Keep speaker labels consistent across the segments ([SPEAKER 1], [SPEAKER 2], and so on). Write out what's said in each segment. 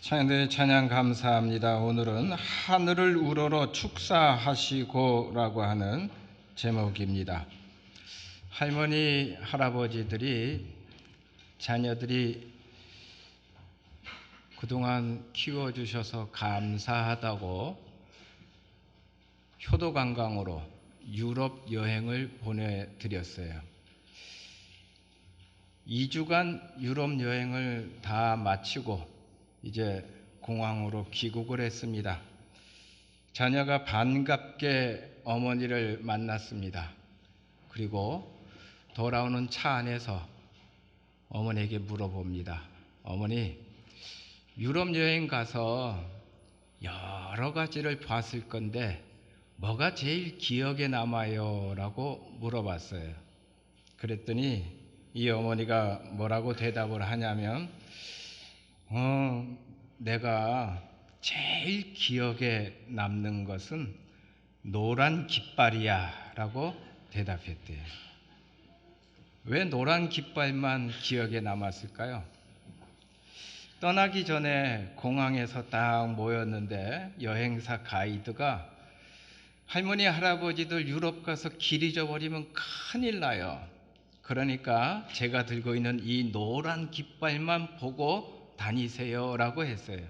[SPEAKER 1] 찬양대 찬양 감사합니다. 오늘은 하늘을 우러러 축사하시고라고 하는 제목입니다. 할머니, 할아버지들이 자녀들이 그동안 키워주셔서 감사하다고 효도 관광으로 유럽 여행을 보내드렸어요. 2주간 유럽 여행을 다 마치고 이제 공항으로 귀국을 했습니다. 자녀가 반갑게 어머니를 만났습니다. 그리고 돌아오는 차 안에서 어머니에게 물어봅니다. 어머니, 유럽 여행 가서 여러 가지를 봤을 건데 뭐가 제일 기억에 남아요? 라고 물어봤어요. 그랬더니 이 어머니가 뭐라고 대답을 하냐면 어, 내가 제일 기억에 남는 것은 노란 깃발이야 라고 대답했대요. 왜 노란 깃발만 기억에 남았을까요? 떠나기 전에 공항에서 딱 모였는데 여행사 가이드가 할머니, 할아버지들 유럽 가서 길 잊어버리면 큰일 나요. 그러니까 제가 들고 있는 이 노란 깃발만 보고 다니세요라고 했어요.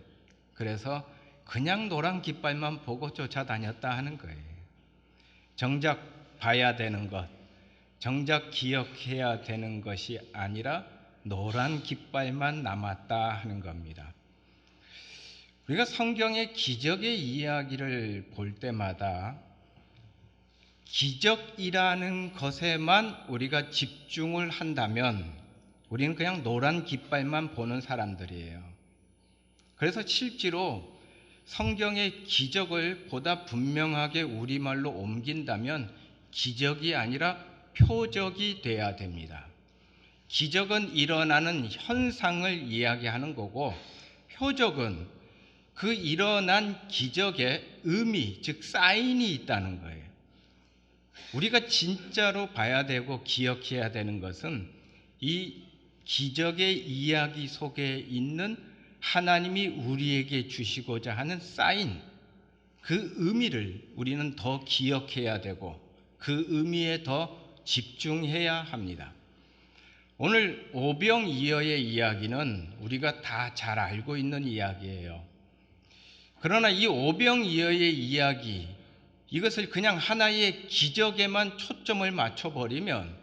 [SPEAKER 1] 그래서 그냥 노란 깃발만 보고 쫓아다녔다 하는 거예요. 정작 봐야 되는 것, 정작 기억해야 되는 것이 아니라 노란 깃발만 남았다 하는 겁니다. 우리가 성경의 기적의 이야기를 볼 때마다 기적이라는 것에만 우리가 집중을 한다면 우리는 그냥 노란 깃발만 보는 사람들이에요. 그래서 실제로 성경의 기적을 보다 분명하게 우리말로 옮긴다면 기적이 아니라 표적이 돼야 됩니다. 기적은 일어나는 현상을 이야기하는 거고 표적은 그 일어난 기적의 의미, 즉 사인이 있다는 거예요. 우리가 진짜로 봐야 되고 기억해야 되는 것은 이 기적의 이야기 속에 있는 하나님이 우리에게 주시고자 하는 사인, 그 의미를 우리는 더 기억해야 되고 그 의미에 더 집중해야 합니다. 오늘 오병이어의 이야기는 우리가 다 잘 알고 있는 이야기예요. 그러나 이 오병이어의 이야기, 이것을 그냥 하나의 기적에만 초점을 맞춰버리면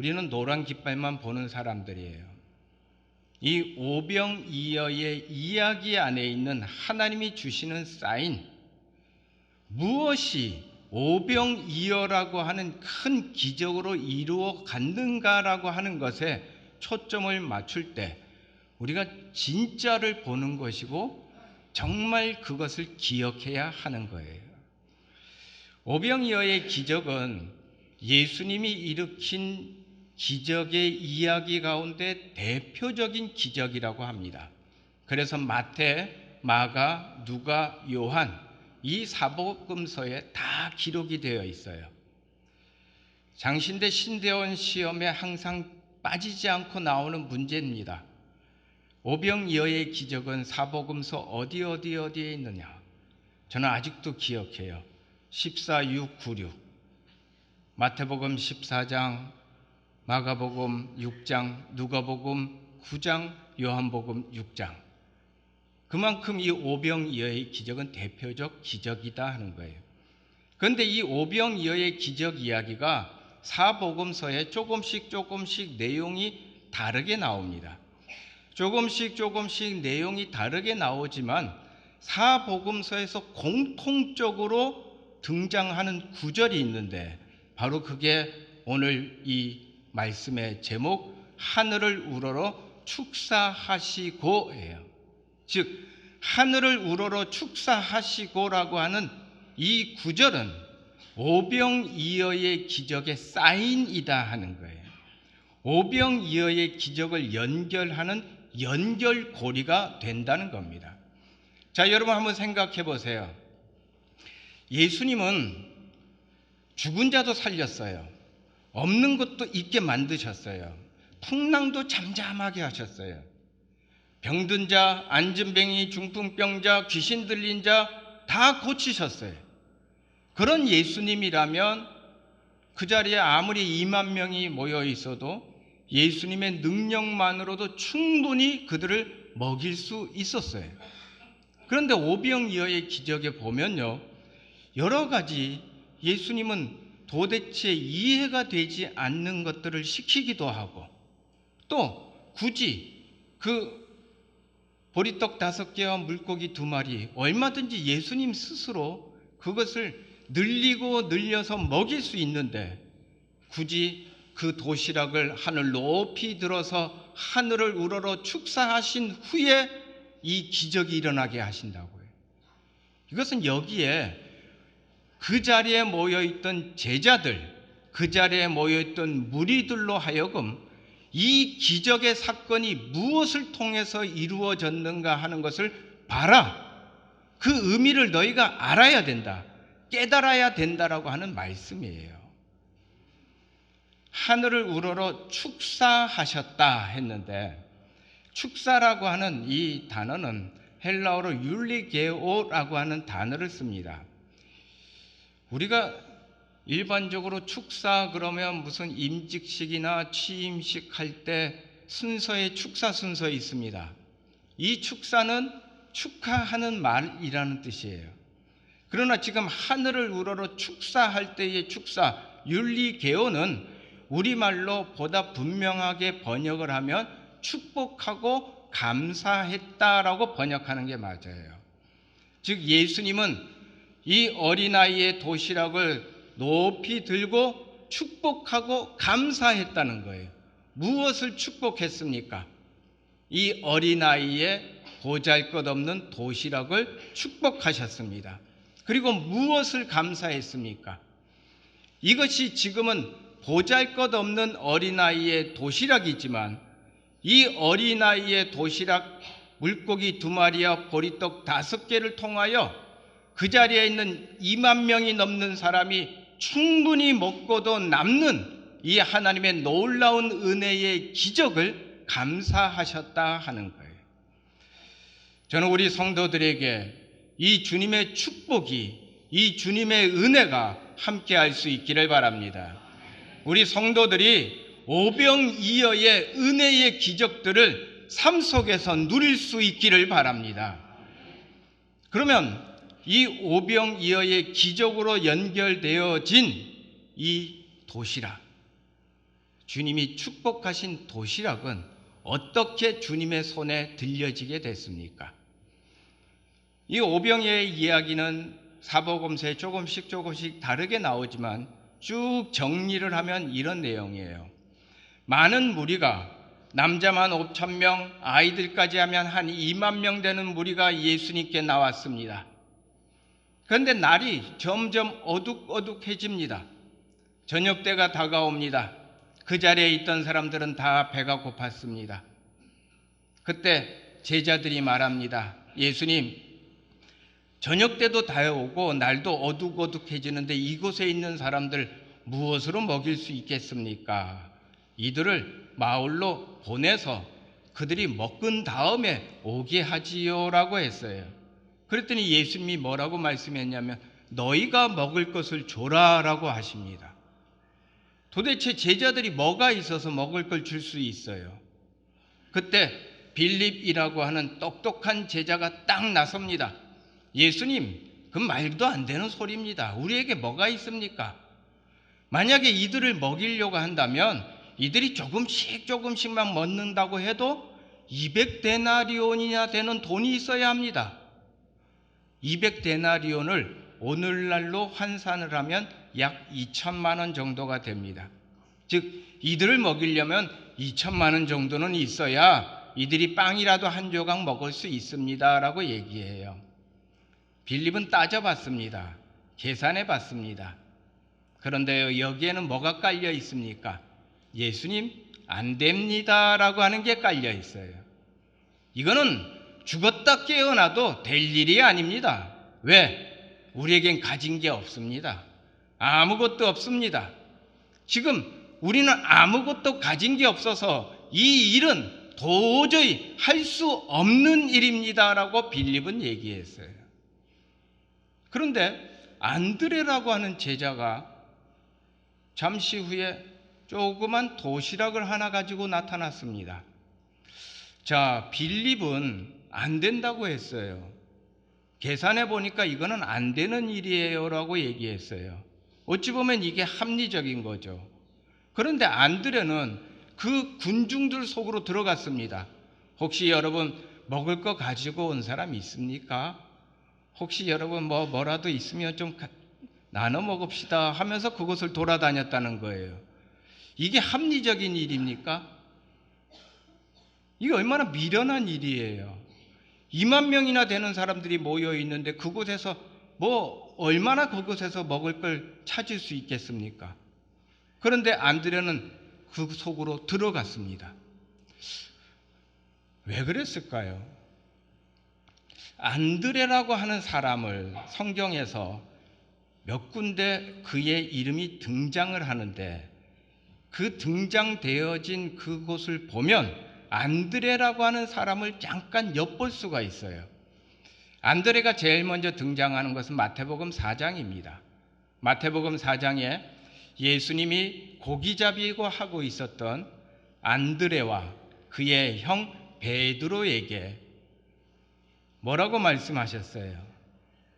[SPEAKER 1] 우리는 노란 깃발만 보는 사람들이에요. 이 오병이어의 이야기 안에 있는 하나님이 주시는 사인, 무엇이 오병이어라고 하는 큰 기적으로 이루어 갔는가라고 하는 것에 초점을 맞출 때 우리가 진짜를 보는 것이고 정말 그것을 기억해야 하는 거예요. 오병이어의 기적은 예수님이 일으킨 기적의 이야기 가운데 대표적인 기적이라고 합니다. 그래서 마태, 마가, 누가, 요한 이 사복음서에 다 기록이 되어 있어요. 장신대 신대원 시험에 항상 빠지지 않고 나오는 문제입니다. 오병이어의 기적은 사복음서 어디 어디 어디에 있느냐? 저는 아직도 기억해요. 14, 6, 9, 6. 마태복음 14장, 마가복음 6장, 누가복음 9장, 요한복음 6장. 그만큼 이 오병이어의 기적은 대표적 기적이다 하는 거예요. 그런데 이 오병이어의 기적 이야기가 사복음서에 조금씩 조금씩 내용이 다르게 나옵니다. 조금씩 조금씩 내용이 다르게 나오지만 사복음서에서 공통적으로 등장하는 구절이 있는데 바로 그게 오늘 이 말씀의 제목 하늘을 우러러 축사하시고예요. 즉 하늘을 우러러 축사하시고라고 하는 이 구절은 오병이어의 기적의 사인이다 하는 거예요. 오병이어의 기적을 연결하는 연결고리가 된다는 겁니다. 자, 여러분 한번 생각해 보세요. 예수님은 죽은 자도 살렸어요. 없는 것도 있게 만드셨어요. 풍랑도 잠잠하게 하셨어요. 병든 자, 안진뱅이, 중풍병자, 귀신 들린 자 다 고치셨어요. 그런 예수님이라면 그 자리에 아무리 2만 명이 모여 있어도 예수님의 능력만으로도 충분히 그들을 먹일 수 있었어요. 그런데 오병이어의 기적에 보면요. 여러 가지 예수님은 도대체 이해가 되지 않는 것들을 시키기도 하고 또 굳이 그 보리떡 다섯 개와 물고기 두 마리 얼마든지 예수님 스스로 그것을 늘리고 늘려서 먹일 수 있는데 굳이 그 도시락을 하늘 높이 들어서 하늘을 우러러 축사하신 후에 이 기적이 일어나게 하신다고요. 이것은 여기에 그 자리에 모여 있던 제자들, 그 자리에 모여 있던 무리들로 하여금 이 기적의 사건이 무엇을 통해서 이루어졌는가 하는 것을 봐라. 그 의미를 너희가 알아야 된다. 깨달아야 된다라고 하는 말씀이에요. 하늘을 우러러 축사하셨다 했는데 축사라고 하는 이 단어는 헬라어로 율리게오라고 하는 단어를 씁니다. 우리가 일반적으로 축사 그러면 무슨 임직식이나 취임식 할 때 순서에 축사 순서 있습니다. 이 축사는 축하하는 말이라는 뜻이에요. 그러나 지금 하늘을 우러러 축사할 때의 축사 율리게오는 우리말로 보다 분명하게 번역을 하면 축복하고 감사했다라고 번역하는 게 맞아요. 즉 예수님은 이 어린아이의 도시락을 높이 들고 축복하고 감사했다는 거예요. 무엇을 축복했습니까? 이 어린아이의 보잘 것 없는 도시락을 축복하셨습니다. 그리고 무엇을 감사했습니까? 이것이 지금은 보잘 것 없는 어린아이의 도시락이지만 이 어린아이의 도시락 물고기 두 마리와 보리떡 다섯 개를 통하여 그 자리에 있는 2만 명이 넘는 사람이 충분히 먹고도 남는 이 하나님의 놀라운 은혜의 기적을 감사하셨다 하는 거예요. 저는 우리 성도들에게 이 주님의 축복이 이 주님의 은혜가 함께 할 수 있기를 바랍니다. 우리 성도들이 오병이어의 은혜의 기적들을 삶 속에서 누릴 수 있기를 바랍니다. 그러면 이 오병이어의 기적으로 연결되어진 이 도시락, 주님이 축복하신 도시락은 어떻게 주님의 손에 들려지게 됐습니까? 이 오병이어의 이야기는 사복음서에 조금씩 조금씩 다르게 나오지만 쭉 정리를 하면 이런 내용이에요. 많은 무리가 남자만 5천 명, 아이들까지 하면 한 2만 명 되는 무리가 예수님께 나왔습니다. 그런데 날이 점점 어둑어둑해집니다. 저녁 때가 다가옵니다. 그 자리에 있던 사람들은 다 배가 고팠습니다. 그때 제자들이 말합니다. 예수님, 저녁 때도 다오고 날도 어둑어둑해지는데 이곳에 있는 사람들 무엇으로 먹일 수 있겠습니까? 이들을 마을로 보내서 그들이 먹은 다음에 오게 하지요라고 했어요. 그랬더니 예수님이 뭐라고 말씀했냐면 너희가 먹을 것을 줘라라고 하십니다. 도대체 제자들이 뭐가 있어서 먹을 걸 줄 수 있어요? 그때 빌립이라고 하는 똑똑한 제자가 딱 나섭니다. 예수님, 그 말도 안 되는 소리입니다. 우리에게 뭐가 있습니까? 만약에 이들을 먹이려고 한다면 이들이 조금씩 조금씩만 먹는다고 해도 200데나리온이나 되는 돈이 있어야 합니다. 200데나리온을 오늘날로 환산을 하면 약 2천만 원 정도가 됩니다. 즉 이들을 먹이려면 2천만 원 정도는 있어야 이들이 빵이라도 한 조각 먹을 수 있습니다라고 얘기해요. 빌립은 따져봤습니다. 계산해 봤습니다. 그런데 여기에는 뭐가 깔려 있습니까? 예수님 안 됩니다라고 하는 게 깔려 있어요. 이거는 죽었다 깨어나도 될 일이 아닙니다. 왜? 우리에겐 가진 게 없습니다. 아무것도 없습니다. 지금 우리는 아무것도 가진 게 없어서 이 일은 도저히 할 수 없는 일입니다라고 빌립은 얘기했어요. 그런데 안드레라고 하는 제자가 잠시 후에 조그만 도시락을 하나 가지고 나타났습니다. 자, 빌립은 안 된다고 했어요. 계산해 보니까 이거는 안 되는 일이에요 라고 얘기했어요. 어찌 보면 이게 합리적인 거죠. 그런데 안드레는 그 군중들 속으로 들어갔습니다. 혹시 여러분 먹을 거 가지고 온 사람 있습니까? 혹시 여러분 뭐 뭐라도 있으면 좀 가- 나눠 먹읍시다 하면서 그곳을 돌아다녔다는 거예요. 이게 합리적인 일입니까? 이게 얼마나 미련한 일이에요. 2만 명이나 되는 사람들이 모여 있는데 그곳에서 뭐 얼마나 그곳에서 먹을 걸 찾을 수 있겠습니까? 그런데 안드레는 그 속으로 들어갔습니다. 왜 그랬을까요? 안드레라고 하는 사람을 성경에서 몇 군데 그의 이름이 등장을 하는데 그 등장되어진 그곳을 보면 안드레라고 하는 사람을 잠깐 엿볼 수가 있어요. 안드레가 제일 먼저 등장하는 것은 마태복음 4장입니다. 마태복음 4장에 예수님이 고기잡이고 하고 있었던 안드레와 그의 형 베드로에게 뭐라고 말씀하셨어요?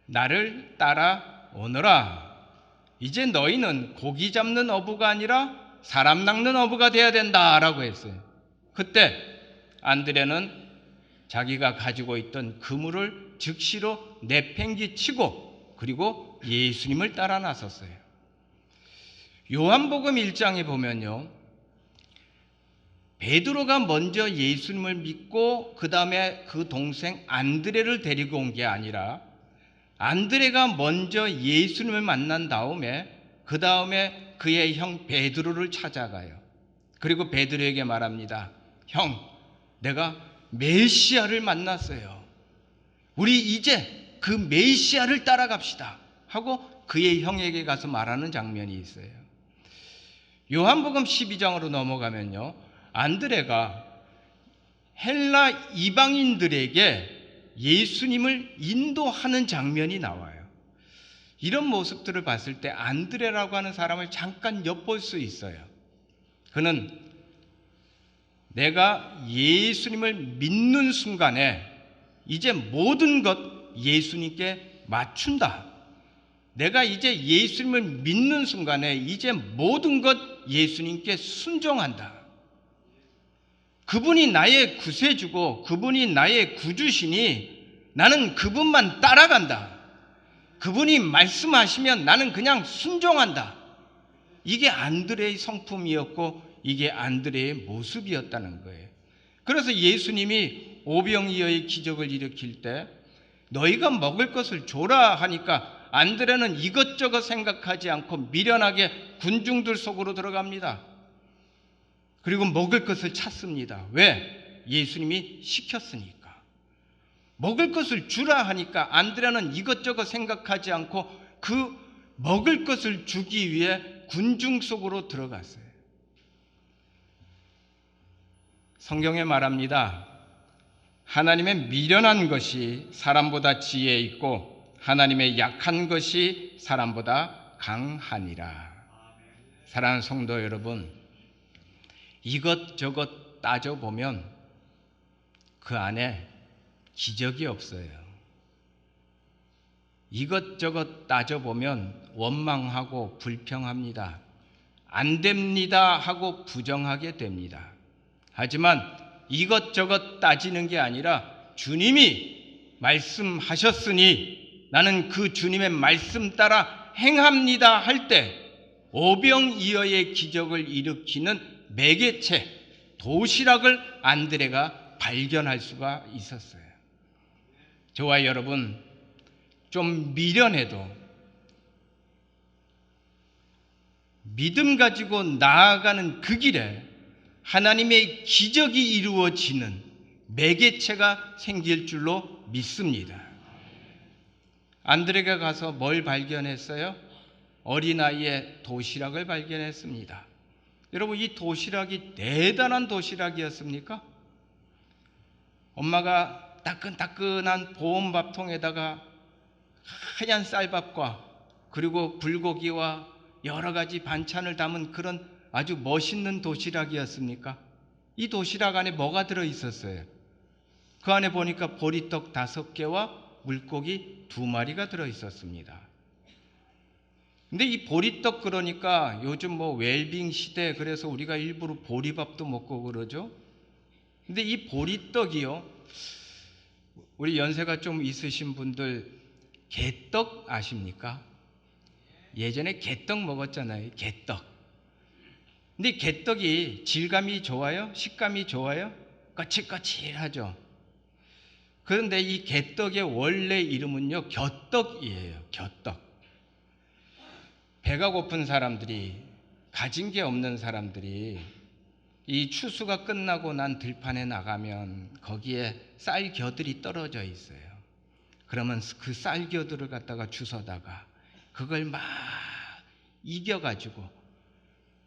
[SPEAKER 1] 나를 따라 오너라. 이제 너희는 고기 잡는 어부가 아니라 사람 낚는 어부가 돼야 된다라고 했어요. 그때 안드레는 자기가 가지고 있던 그물을 즉시로 내팽개치고 그리고 예수님을 따라 나섰어요. 요한복음 1장에 보면요. 베드로가 먼저 예수님을 믿고 그 다음에 그 동생 안드레를 데리고 온 게 아니라 안드레가 먼저 예수님을 만난 다음에 그 다음에 그의 형 베드로를 찾아가요. 그리고 베드로에게 말합니다. 형, 내가 메시아를 만났어요. 우리 이제 그 메시아를 따라갑시다. 하고 그의 형에게 가서 말하는 장면이 있어요. 요한복음 12장으로 넘어가면요. 안드레가 헬라 이방인들에게 예수님을 인도하는 장면이 나와요. 이런 모습들을 봤을 때 안드레라고 하는 사람을 잠깐 엿볼 수 있어요. 그는 내가 예수님을 믿는 순간에 이제 모든 것 예수님께 맞춘다. 내가 이제 예수님을 믿는 순간에 이제 모든 것 예수님께 순종한다. 그분이 나의 구세주고 그분이 나의 구주시니 나는 그분만 따라간다. 그분이 말씀하시면 나는 그냥 순종한다. 이게 안드레의 성품이었고 이게 안드레의 모습이었다는 거예요. 그래서 예수님이 오병이어의 기적을 일으킬 때 너희가 먹을 것을 줘라 하니까 안드레는 이것저것 생각하지 않고 미련하게 군중들 속으로 들어갑니다. 그리고 먹을 것을 찾습니다. 왜? 예수님이 시켰으니까. 먹을 것을 주라 하니까 안드레는 이것저것 생각하지 않고 그 먹을 것을 주기 위해 군중 속으로 들어갔어요. 성경에 말합니다. 하나님의 미련한 것이 사람보다 지혜 있고 하나님의 약한 것이 사람보다 강하니라. 사랑하는 성도 여러분, 이것저것 따져보면 그 안에 기적이 없어요. 이것저것 따져보면 원망하고 불평합니다. 안 됩니다 하고 부정하게 됩니다. 하지만 이것저것 따지는 게 아니라 주님이 말씀하셨으니 나는 그 주님의 말씀 따라 행합니다 할 때 오병이어의 기적을 일으키는 매개체 도시락을 안드레가 발견할 수가 있었어요. 저와 여러분 좀 미련해도 믿음 가지고 나아가는 그 길에 하나님의 기적이 이루어지는 매개체가 생길 줄로 믿습니다. 안드레가 가서 뭘 발견했어요? 어린아이의 도시락을 발견했습니다. 여러분 이 도시락이 대단한 도시락이었습니까? 엄마가 따끈따끈한 보온밥통에다가 하얀 쌀밥과 그리고 불고기와 여러 가지 반찬을 담은 그런 아주 멋있는 도시락이었습니까? 이 도시락 안에 뭐가 들어 있었어요? 그 안에 보니까 보리떡 다섯 개와 물고기 두 마리가 들어 있었습니다. 근데 이 보리떡 그러니까 요즘 뭐 웰빙 시대 그래서 우리가 일부러 보리밥도 먹고 그러죠. 근데 이 보리떡이요. 우리 연세가 좀 있으신 분들 개떡 아십니까? 예전에 개떡 먹었잖아요. 개떡. 근데 개떡이 질감이 좋아요? 식감이 좋아요? 거칠거칠하죠. 그런데 이 개떡의 원래 이름은요, 겨떡이에요. 겨떡. 배가 고픈 사람들이, 가진 게 없는 사람들이 이 추수가 끝나고 난 들판에 나가면 거기에 쌀 겨들이 떨어져 있어요. 그러면 그 쌀 겨들을 갖다가 주워다가 그걸 막 이겨가지고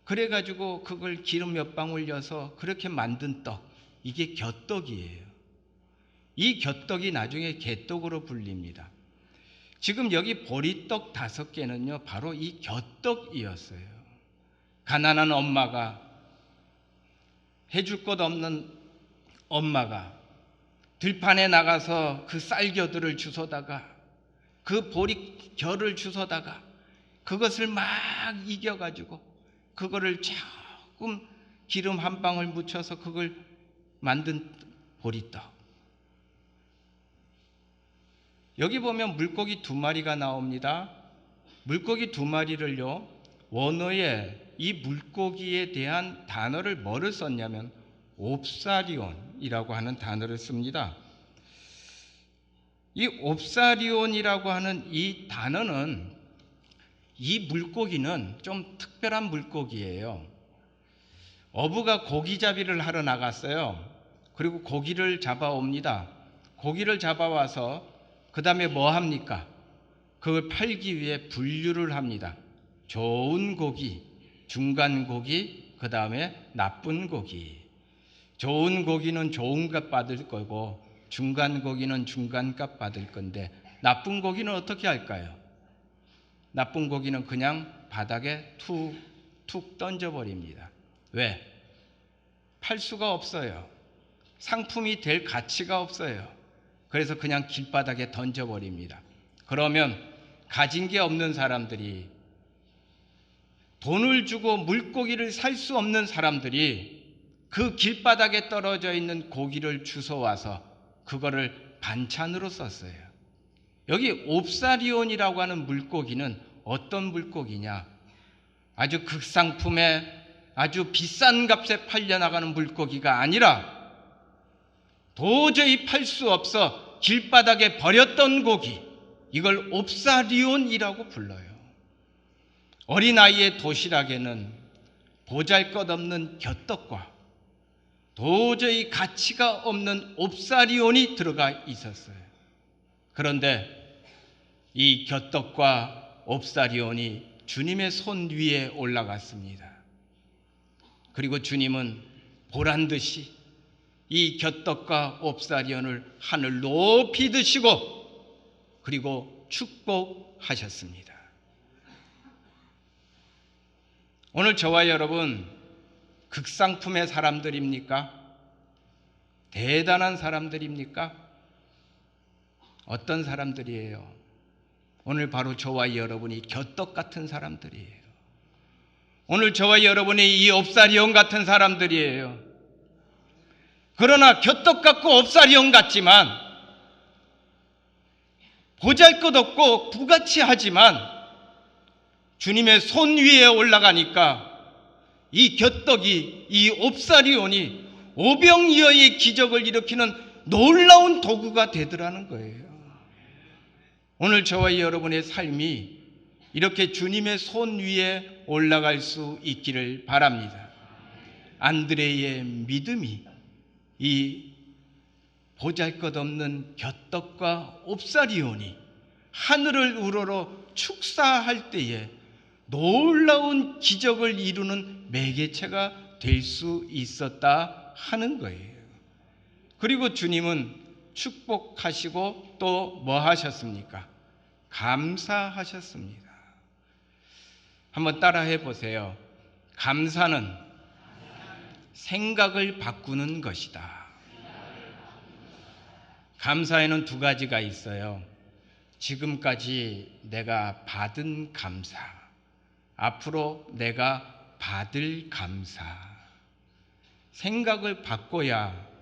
[SPEAKER 1] 그래가지고 그걸 기름 몇 방울 넣어서 그렇게 만든 떡 이게 겨떡이에요. 이 겨떡이 나중에 개떡으로 불립니다. 지금 여기 보리떡 다섯 개는요 바로 이 겨떡이었어요. 가난한 엄마가 해줄 것 없는 엄마가 들판에 나가서 그 쌀겨들을 주워다가 그 보리 결을 주워다가 그것을 막 이겨가지고 그거를 조금 기름 한 방울 묻혀서 그걸 만든 보리떡. 여기 보면 물고기 두 마리가 나옵니다. 물고기 두 마리를요, 원어에 이 물고기에 대한 단어를 뭐를 썼냐면 옵사리온이라고 하는 단어를 씁니다. 이 옵사리온이라고 하는 이 단어는 이 물고기는 좀 특별한 물고기예요. 어부가 고기잡이를 하러 나갔어요. 그리고 고기를 잡아옵니다. 고기를 잡아와서 그 다음에 뭐 합니까? 그걸 팔기 위해 분류를 합니다. 좋은 고기, 중간 고기, 그 다음에 나쁜 고기. 좋은 고기는 좋은 값 받을 거고, 중간 고기는 중간 값 받을 건데, 나쁜 고기는 어떻게 할까요? 나쁜 고기는 그냥 바닥에 툭, 툭 던져버립니다. 왜? 팔 수가 없어요. 상품이 될 가치가 없어요. 그래서 그냥 길바닥에 던져버립니다. 그러면 가진 게 없는 사람들이 돈을 주고 물고기를 살 수 없는 사람들이 그 길바닥에 떨어져 있는 고기를 주워와서 그거를 반찬으로 썼어요. 여기 옵사리온이라고 하는 물고기는 어떤 물고기냐? 아주 극상품에 아주 비싼 값에 팔려나가는 물고기가 아니라 도저히 팔 수 없어 길바닥에 버렸던 고기, 이걸 옵사리온이라고 불러요. 어린아이의 도시락에는 보잘 것 없는 겨떡과 도저히 가치가 없는 옵사리온이 들어가 있었어요. 그런데 이 겨떡과 옵사리온이 주님의 손 위에 올라갔습니다. 그리고 주님은 보란 듯이 이 겨떡과 옵사리온을 하늘 높이 드시고 그리고 축복하셨습니다. 오늘 저와 여러분 극상품의 사람들입니까? 대단한 사람들입니까? 어떤 사람들이에요? 오늘 바로 저와 여러분이 겨떡 같은 사람들이에요. 오늘 저와 여러분이 이 옵사리온 같은 사람들이에요. 그러나 겨떡 같고 옵사리온 같지만 보잘 것 없고 부가치하지만 주님의 손 위에 올라가니까 이 겨떡이 이 옵사리온이 오병이어의 기적을 일으키는 놀라운 도구가 되더라는 거예요. 오늘 저와 여러분의 삶이 이렇게 주님의 손 위에 올라갈 수 있기를 바랍니다. 안드레의 믿음이 이 보잘 것 없는 겨떡과 옵사리온이 하늘을 우러러 축사할 때에 놀라운 기적을 이루는 매개체가 될 수 있었다 하는 거예요. 그리고 주님은 축복하시고 또 뭐 하셨습니까? 감사하셨습니다. 한번 따라해 보세요. 감사는 생각을 바꾸는 것이다. 감사에는 두 가지가 있어요. 지금까지 내가 받은 감사, 앞으로 내가 받을 감사. 생각을 바꿔야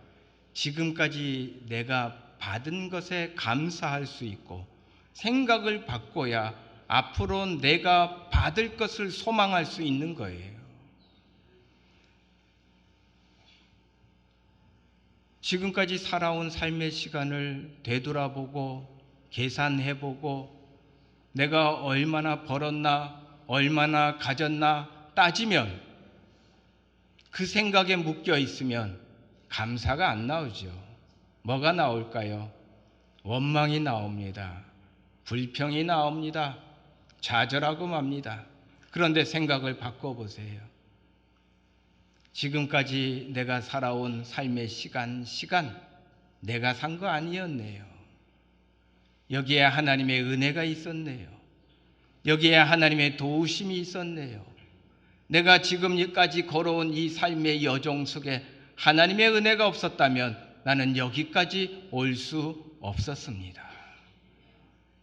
[SPEAKER 1] 지금까지 내가 받은 것에 감사할 수 있고, 생각을 바꿔야 앞으로 내가 받을 것을 소망할 수 있는 거예요. 지금까지 살아온 삶의 시간을 되돌아보고 계산해보고 내가 얼마나 벌었나, 얼마나 가졌나 따지면 그 생각에 묶여 있으면 감사가 안 나오죠. 뭐가 나올까요? 원망이 나옵니다. 불평이 나옵니다. 좌절하고 맙니다. 그런데 생각을 바꿔보세요. 지금까지 내가 살아온 삶의 시간, 시간, 내가 산 거 아니었네요. 여기에 하나님의 은혜가 있었네요. 여기에 하나님의 도우심이 있었네요. 내가 지금까지 걸어온 이 삶의 여정 속에 하나님의 은혜가 없었다면 나는 여기까지 올 수 없었습니다.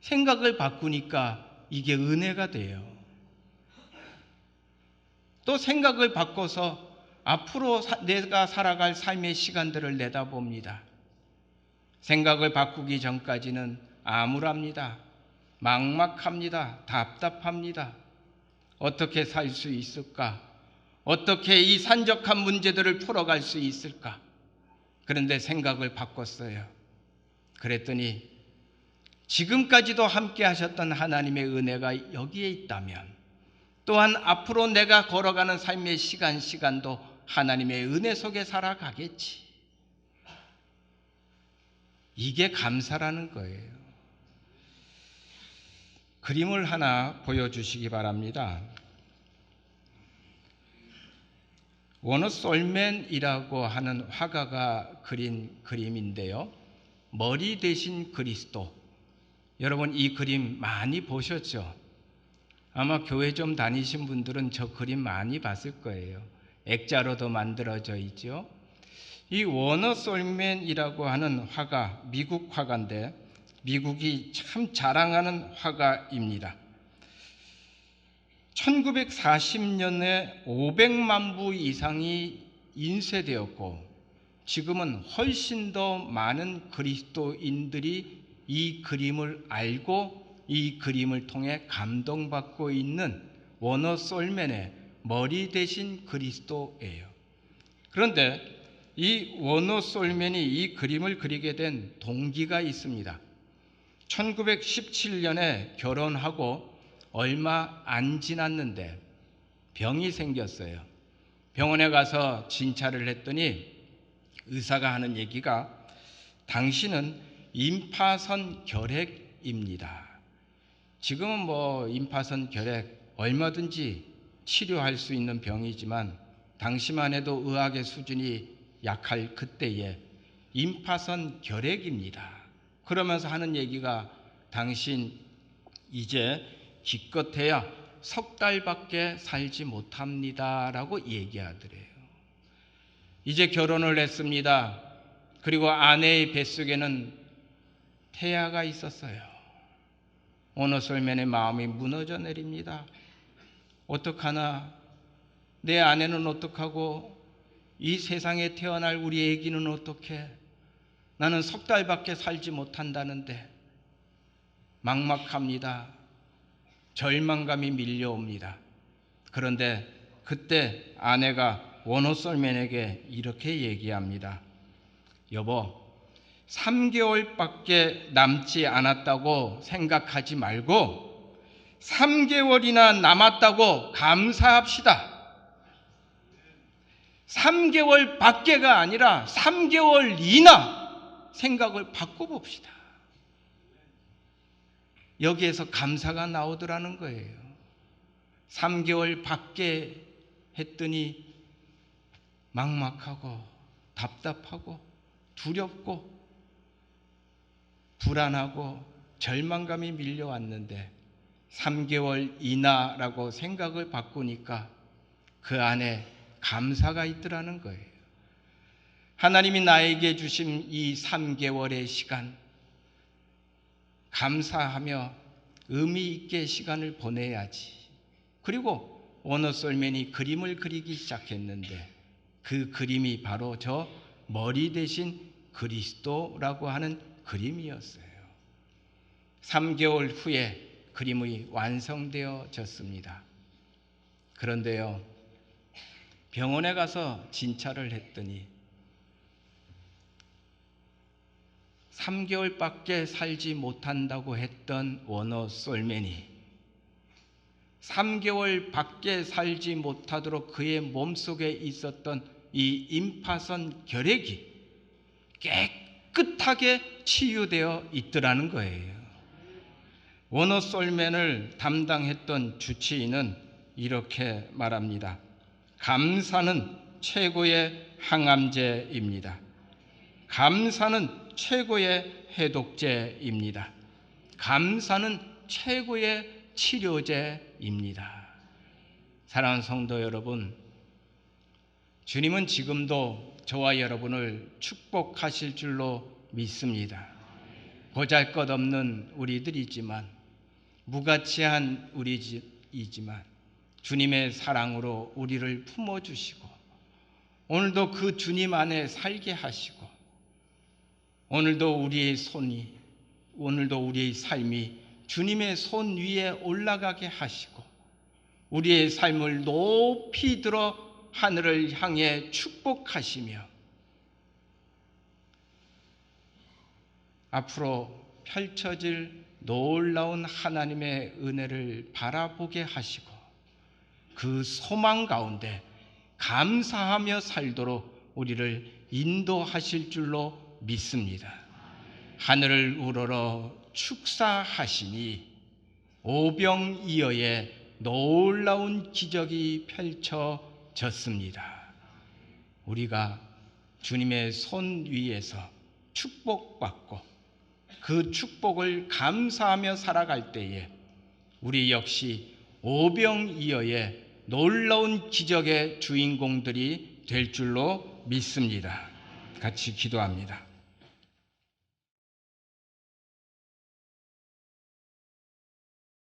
[SPEAKER 1] 생각을 바꾸니까 이게 은혜가 돼요. 또 생각을 바꿔서 앞으로 내가 살아갈 삶의 시간들을 내다봅니다. 생각을 바꾸기 전까지는 암울합니다. 막막합니다. 답답합니다. 어떻게 살 수 있을까? 어떻게 이 산적한 문제들을 풀어갈 수 있을까? 그런데 생각을 바꿨어요. 그랬더니 지금까지도 함께 하셨던 하나님의 은혜가 여기에 있다면 또한 앞으로 내가 걸어가는 삶의 시간, 시간도 하나님의 은혜 속에 살아가겠지. 이게 감사라는 거예요. 그림을 하나 보여주시기 바랍니다. 워너 솔맨이라고 하는 화가가 그린 그림인데요. 머리 대신 그리스도. 여러분 이 그림 많이 보셨죠? 아마 교회 좀 다니신 분들은 저 그림 많이 봤을 거예요. 액자로도 만들어져 있죠. 이 워너 솔맨이라고 하는 화가 미국 화가인데 미국이 참 자랑하는 화가입니다. 1940년에 500만 부 이상이 인쇄되었고 지금은 훨씬 더 많은 그리스도인들이 이 그림을 알고 이 그림을 통해 감동받고 있는 워너 솔맨의 머리 대신 그리스도예요. 그런데 이 워너 솔맨이 이 그림을 그리게 된 동기가 있습니다. 1917년에 결혼하고 얼마 안 지났는데 병이 생겼어요. 병원에 가서 진찰을 했더니 의사가 하는 얘기가 당신은 임파선 결핵입니다. 지금은 뭐 임파선 결핵 얼마든지 치료할 수 있는 병이지만 당시만 해도 의학의 수준이 약할 그때에 임파선 결핵입니다. 그러면서 하는 얘기가 당신 이제 기껏해야 석 달밖에 살지 못합니다 라고 얘기하더래요. 이제 결혼을 했습니다. 그리고 아내의 뱃속에는 태아가 있었어요. 솔면의 마음이 무너져 내립니다. 어떡하나 내 아내는 어떡하고 이 세상에 태어날 우리 아기는 어떻게 나는 석 달밖에 살지 못한다는데 막막합니다. 절망감이 밀려옵니다. 그런데 그때 아내가 원호썰맨에게 이렇게 얘기합니다. 여보, 3개월밖에 남지 않았다고 생각하지 말고 3개월이나 남았다고 감사합시다. 3개월 밖에가 아니라 3개월이나 생각을 바꿔봅시다. 여기에서 감사가 나오더라는 거예요. 3개월 밖에 했더니 막막하고 답답하고 두렵고 불안하고 절망감이 밀려왔는데 3개월 이나라고 생각을 바꾸니까 그 안에 감사가 있더라는 거예요. 하나님이 나에게 주신 이 3개월의 시간, 감사하며 의미 있게 시간을 보내야지. 그리고 오너 솔맨이 그림을 그리기 시작했는데 그 그림이 바로 저 머리 대신 그리스도라고 하는 그림이었어요. 3개월 후에 그림이 완성되어졌습니다. 그런데요, 병원에 가서 진찰을 했더니 3개월밖에 살지 못한다고 했던 워너 솔맨이 3개월 밖에 살지 못하도록 그의 몸속에 있었던 이 임파선 결핵이 깨끗하게 치유되어 있더라는 거예요. 워너 솔맨을 담당했던 주치의는 이렇게 말합니다. 감사는 최고의 항암제입니다. 감사는 최고의 해독제입니다. 감사는 최고의 치료제입니다. 사랑하는 성도 여러분, 주님은 지금도 저와 여러분을 축복하실 줄로 믿습니다. 보잘 것 없는 우리들이지만, 무가치한 우리이지만, 주님의 사랑으로 우리를 품어주시고, 오늘도 그 주님 안에 살게 하시고, 오늘도 우리의 손이, 오늘도 우리의 삶이 주님의 손 위에 올라가게 하시고, 우리의 삶을 높이 들어 하늘을 향해 축복하시며, 앞으로 펼쳐질 놀라운 하나님의 은혜를 바라보게 하시고, 그 소망 가운데 감사하며 살도록 우리를 인도하실 줄로 믿습니다. 하늘을 우러러 축사하시니 오병이어의 놀라운 기적이 펼쳐졌습니다. 우리가 주님의 손 위에서 축복받고 그 축복을 감사하며 살아갈 때에 우리 역시 오병이어의 놀라운 기적의 주인공들이 될 줄로 믿습니다. 같이 기도합니다.